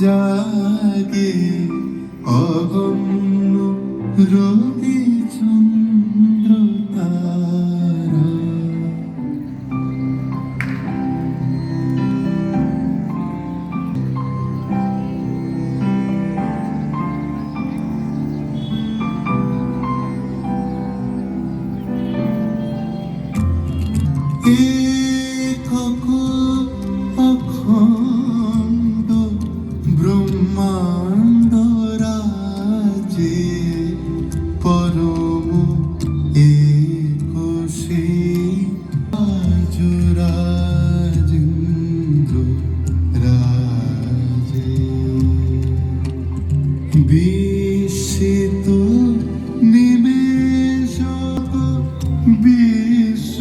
জাগে অগম্য রবি চন্দ্র তারা Yeah. যে পরম একুশে রাজরাজেন্দ্র রাজে। বিস্মিত নিমেষ বিশ্ব